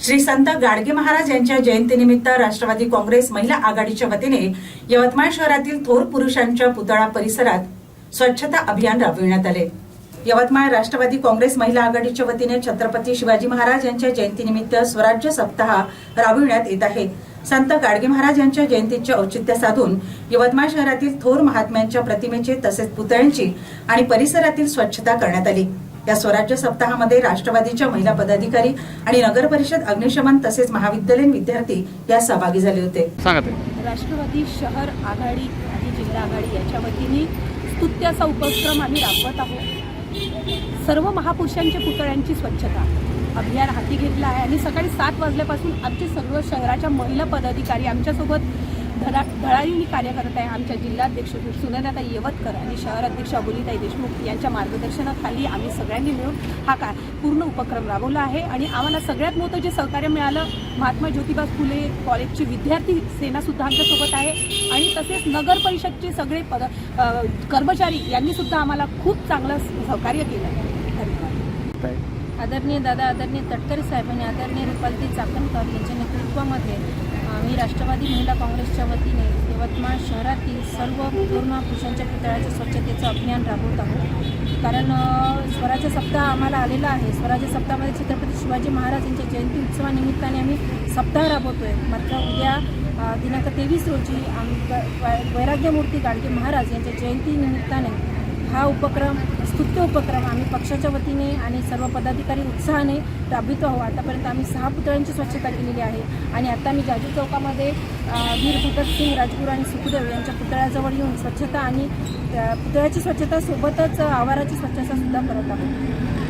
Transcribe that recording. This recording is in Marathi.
श्री संत गाडगे महाराज यांच्या जयंतीनिमित्त राष्ट्रवादी काँग्रेस महिला आघाडीच्या वतीने यवतमाळ शहरातील थोर पुरुषांच्या पुतळा परिसरात स्वच्छता अभियान राबविण्यात आले. यवतमाळ राष्ट्रवादी काँग्रेस महिला आघाडीच्या वतीने छत्रपती शिवाजी महाराज यांच्या जयंतीनिमित्त स्वराज्य सप्ताह राबविण्यात येत आहे. संत गाडगे महाराज यांच्या जयंतीचे औचित्य साधून यवतमाळ शहरातील थोर महात्म्यांच्या प्रतिमेचे तसेच पुतळ्यांची आणि परिसरातील स्वच्छता करण्यात आली. या स्वराज्य सप्ताहामध्ये राष्ट्रवादीच्या महिला पदाधिकारी आणि नगर परिषद अग्निशमन तसेच महाविद्यालयीन विद्यार्थी या सहभागी झाले होते. राष्ट्रवादी शहर आघाडी आणि जिल्हा आघाडी याच्या वतीने स्तुत्याचा उपक्रम आम्ही राबवत आहोत. सर्व महापुरुषांच्या पुतळ्यांची स्वच्छता अभियान हाती घेतलं आहे आणि सकाळी सात वाजल्यापासून आमचे सर्व शहराच्या महिला पदाधिकारी आमच्यासोबत धडा धडाडीने कार्य करत आहे आमच्या जिल्हाध्यक्ष सुनंदाताई येवतकर आणि शहराध्यक्ष अबोलीताई देशमुख यांच्या मार्गदर्शनाखाली आम्ही सगळ्यांनी मिळून हा का पूर्ण उपक्रम राबवला आहे. आणि आम्हाला सगळ्यात मोठं जे सहकार्य मिळालं महात्मा ज्योतिबा फुले कॉलेजची विद्यार्थी सेनासुद्धा आमच्यासोबत आहे. आणि तसेच नगर परिषदचे सगळे पद कर्मचारी यांनी सुद्धा आम्हाला खूप चांगलं सहकार्य केलं. आहे धन्यवाद? आदरणीय दादा आदरणीय तटकरे साहेब आणि आदरणीय रुपालती चाकणकर यांच्या नेतृत्वामध्ये आम्ही मी राष्ट्रवादी महिला काँग्रेसच्या वतीने यवतमाळ शहरातील सर्व पूर्ण पुरुषांच्या पुतळ्याच्या स्वच्छतेचं अभियान राबवत आहोत. कारण स्वराज्य सप्ताह आम्हाला आलेला आहे. स्वराज्य सप्ताहामध्ये छत्रपती शिवाजी महाराज यांच्या जयंती उत्सवानिमित्ताने आम्ही सप्ताह राबवतो आहे मात्र उद्या दिनांक तेवीस रोजी आम वैराग्यमूर्ती गाडगे महाराज यांच्या जयंतीनिमित्ताने हा उपक्रम स्तुत्य उपक्रम आम्ही पक्षाच्या वतीने आणि सर्व पदाधिकारी उत्साहाने राबवितो आहोत. आतापर्यंत आम्ही सहा पुतळ्यांची स्वच्छता केलेली आहे आणि आता मी जाजू चौकामध्ये वीर भगतसिंग राजगुरू आणि सुखदेव यांच्या पुतळ्याजवळ येऊन स्वच्छता आणि त्या पुतळ्याची स्वच्छता सोबतच आवाराची स्वच्छता सुद्धा करत आहोत.